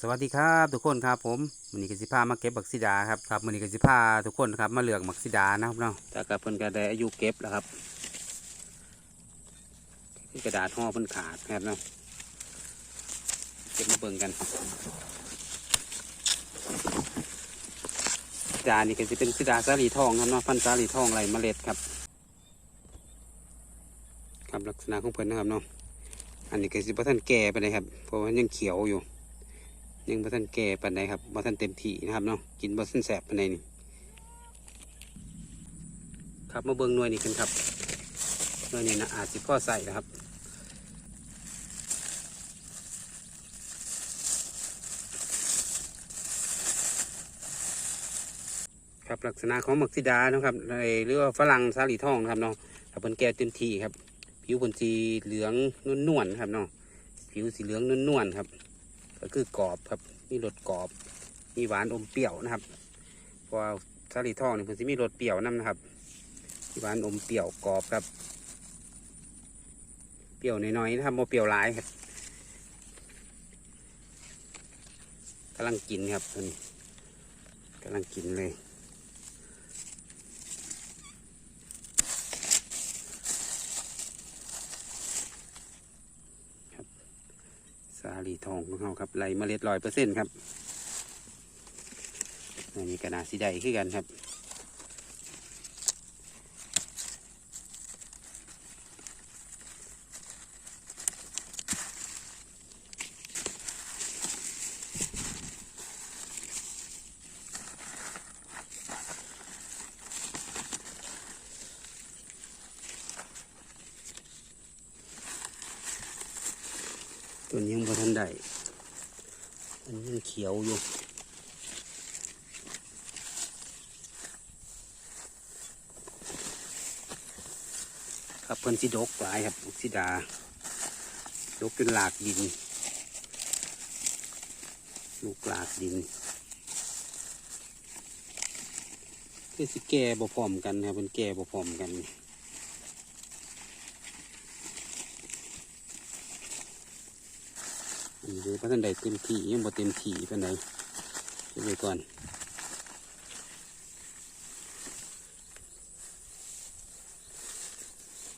สวัสดีครับทุกคนครับผมวันนี้กสิพามาเก็บบักซิดาครับครับวันนี้กสิพาทุกคนครับมาเลือกบักซิดานะครับเนาะแต่กับเพิ่นก็ได้อายุเก็บแล้วครับกระดาษห่อเพิ่นขาดนะครับเนาะเก็บมาเบิ่งกันซิดานี่ก็จะเป็นซิดาสาลีทองครับเนาะพันธุ์สาลีทองไรเมล็ดครับครับลักษณะของเพิ่นนะครับเนาะอันนี้ก็สิบ่ทันแก่ไปเลยครับเพราะว่ายังเขียวอยู่ ยังบ่ทันแก่ปานใดครับบ่ทันเต็มที่นะครับเนาะกินบ่ทันแสบปานใดนี่ครับมาเบิ่งหน่วยนี้กันครับหน่วยนี้นะอาจสิพอใส่นะครับครับลักษณะของมักซิดานะครับในหรือว่าฝรั่งสาลีทองนะครับเนาะถ้าเพิ่นแก่เต็มที่ครับ ผิวเพิ่นสีเหลืองนวลๆนะครับเนาะผิวสีเหลืองนวลๆครับ ก็คือกรอบครับมีรสกรอบมีหวานอมเปรี้ยวนะครับพราะว่าสาลีทองนี่เพิ่นสิมีรสเปรี้ยวนํนะครับมีหวานอมเปรี้ยวกรอบครับเปรี้ยวน้อยๆนะครับโมเปรี้ยวหลายครับกำลังกินครับตัวนี้กำลังกินเลย สาลี ทองของเขาครับไหลเมล็ดร้อยเปอร์เซ็นต์ครับอันนี้กระนาสีใดขึ้นกันครับ ตัวนี้ยังบ่ทันได้อันนี้ยังเขียวอยู่ครับเพิ่นสิดกหลายครับสิดาดกจนหลากดิน ลูกหลากดินคือสิแก่บ่พร้อมกันครับเป็นแก่บ่พร้อมกัน อันนี้ พระท่านใดเต็มที่ยังบ่เต็มที่เป็นใดเก็บไว้ก่อน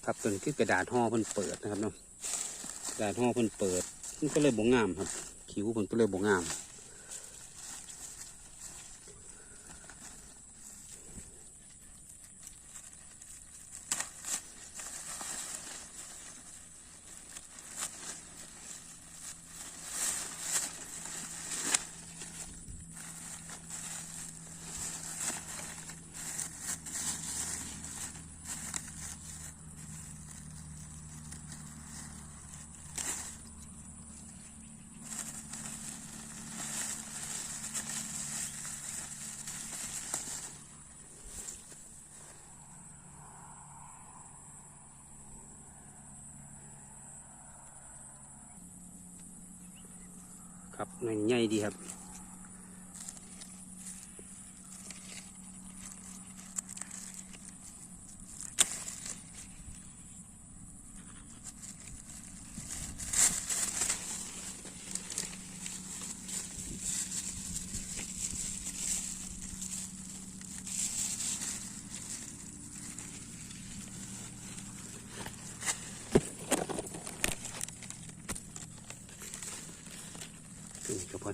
ครับตัวนี้คือกระดาษห่อเพิ่นเปิดนะครับเนาะกระดาษห่อเพิ่นเปิดมันก็เลยบ่งามครับ คิ้วเพิ่นก็เลยบ่งาม ครับหน่อยใหญ่ดีครับ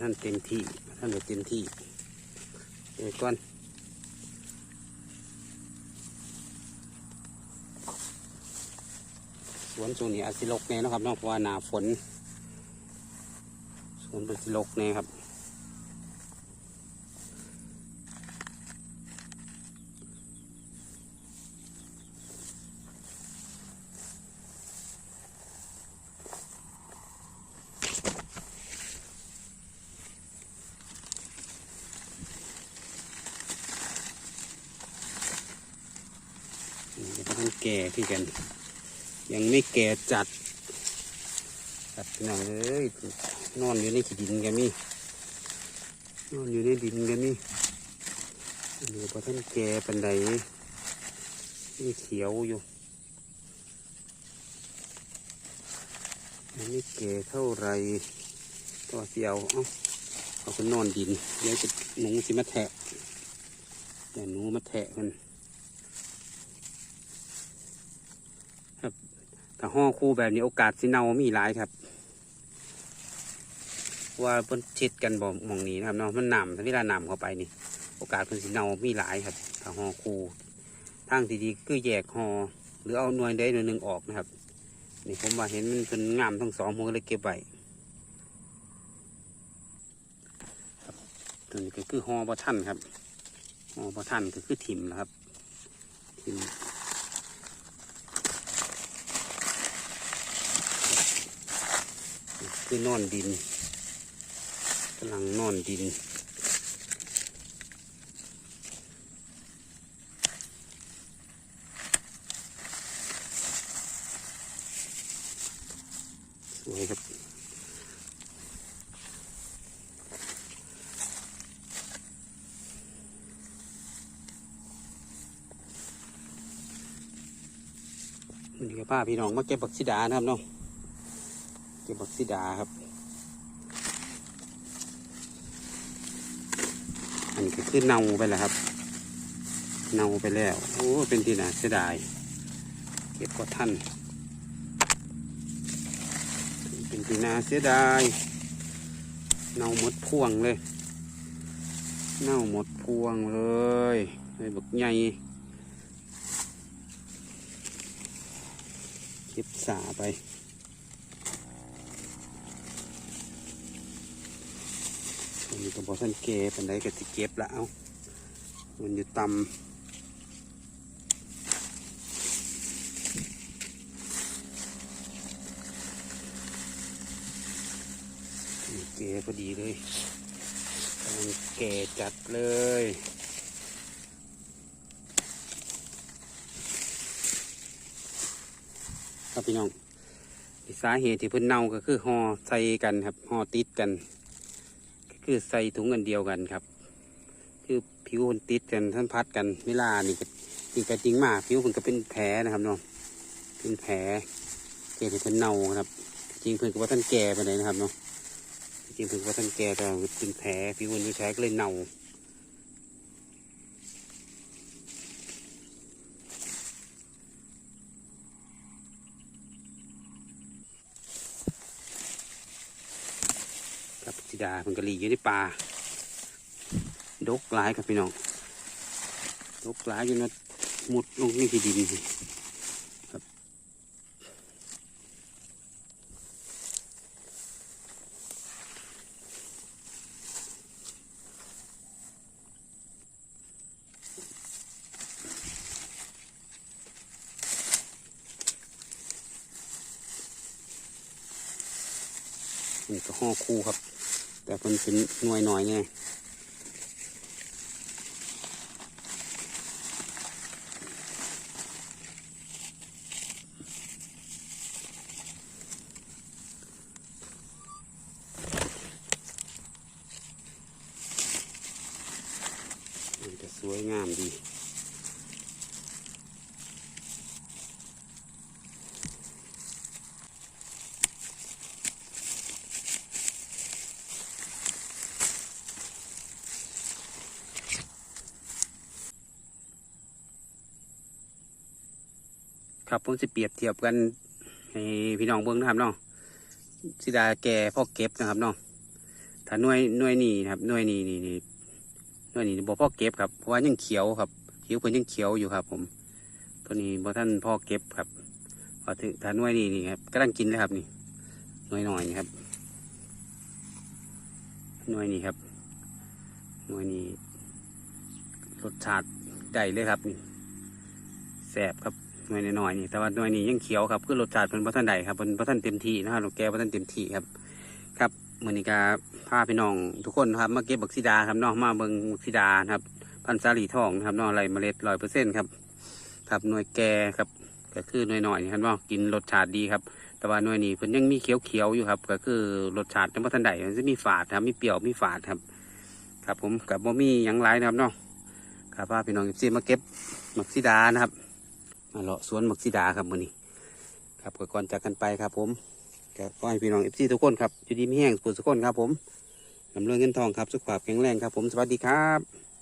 ท่านเต็มที่ท่านได้เต็มที่เดี๋ยวก่อนสวนช่วนนี้อาจสิลกแน่นะครับนอกว่าหนาฝนสวนเป็นสิลกแน่ครับ แก่ที่กัน ยังไม่แก่จัดจัดพี่น้องเอ้ยนอนอยู่ในขี้ดินกันนี่นอนอยู่ในดินกันนี่อันนี้พอท่านแก่ปันใดนี่เขียวอยู่ยังไม่แก่เท่าไหรตัวเสียวเอ้าเขาก็นอนดินเดี๋ยวจะหนูสิมาแทะเดี๋ยวหนูมาแทะมันครับ ถ้าห่อคู่แบบนี้โอกาสสิเน่ามีหลายครับ ว่าเพิ่นช็ดกันบ่หมองนี้นะครับเนาะมันหนำถ้าเวลาหนำเข้าไปนี่ โอกาสเพิ่นสิเน่ามีหลายครับถ้าห่อคู่ทางที่ดีคือแยกห่อหรือเอาหน่วยใดหน่วยหนึ่งออกนะครับนี่ผมว่าเห็นมันเป็นงามทั้งสองผมก็เลยเก็บไว้ตัวนี้ก็คือห่อบะท่านครับห่อบะท่านก็คือถิ่มนะครับถิ่ม คือนอนดินกำลังนอนดิน สวยครับนี่ก็ป้าพี่น้องมาเก็บบักซิดานะครับเนาะ เก็บบักซิดาครับ อันนี้ก็คือเน่าไปแล้วครับ เน่าไปแล้ว โอ้ เป็นที่น่าเสียดาย เก็บก็ท่าน เป็นที่น่าเสียดาย เน่าหมดพวงเลย เน่าหมดพวงเลยเลยบักใหญ่เก็บสาไป นนี้ก็บอกท่านเก็บอันใดก็จะเก็บละเอามันอยู่ต่ำเก๋พอดีเลยกำลังแก่จัดเลยครับพี่น้องสาเหตุที่เพิ่นเน่าก็คือห่อใส่กันครับห่อติดกัน คือใส่ถุงกันเดียวกันครับ คือผิวคนติดกันท่านพัดกันเวลานี่ก็จริงก็จริงมากผิวคนก็เป็นแผลนะครับน้องเป็นแผลเกิดเป็นเน่าครับ จริงเพิ่นก็ว่าท่านแก่ไปเลยนะครับเนาะจริงเพิ่นก็ว่าท่านแก่แต่เป็นแผลผิวคนมีแผลก็เลยเน่า ธิดามันก็หลีอยู่ในป่าดกหลายครับพี่น้องดกหลายจนว่ามุดลงในที่ดินสิครับนี่ก็ห่อคู่ครับ แต่มันเป็นหน่วยหน่อยไงมันจะสวยงามดี ครับผมสิเปรียบเทียบกันให้พี่น้องเบิ้งนะครับเนาะสิดาแก่พ่อเก็บนะครับเนาะถ้าหน่วยหน่วยนี่นะครับหน่วยนี่นี่นี่หน่วยนี่บ่พ่อเก็บครับเพราะว่ายังเขียวครับผิวเพิ่นยังเขียวอยู่ครับ ผมตัวนี้บ่ท่านพ่อเก็บครับพอถึงถ้าหน่วยนี่นี่ครับกำลังกินเลยครับนี่หน่วยหน่อยนี่ครับหน่วยนี่ครับหน่วยนี้รสชาติได้เลยครับนี่แสบครับ หน่วยน้อยๆนี่แต่ว่าหน่วยนี้ยังเขียวครับคือรสชาติเป็นพระท่านใดครับเป็นพระท่านเต็มที่นะครับลวงแก้วพระท่านเต็มที่ครับ ครับมือนี้กาพาพี่น้องทุกคนครับมาเก็บบักซีดาครับนาะมาเบิงบักซีดานะครับ พันธุ์สาลีทองนะครับนาะไรเมล็ดร้อยเปอร์เซ็นต์ครับครับหน่วยแก่ครับ ก็คือหน่วยหน่อยๆครับเนากินรสชาติดีครับ แต่ว่าหน่วยนี้เพิ่นยังมีเขียวๆอยู่ครับ ก็คือรสชาติยังพระท่านใดมันจะมีฝาดครับมีเปรี้ยวมีฝาดครับ ครับผมกับบ่มียังไรนะครับเนาะครับพาพี่น้องเอฟซีมาเก็บบักซีดานะครับ มาเลาะสวนมักซิดาครับมือนี้ ครับก่อนจากกันไปครับ ผมก็ขอให้พี่น้องเอฟซีทุกคนครับอยู่ดีมีแห้งสุขสุขคนครับ ผมลำเรื่องเงินทองครับสุขภาพแข็งแรงครับ ผมสวัสดีครับ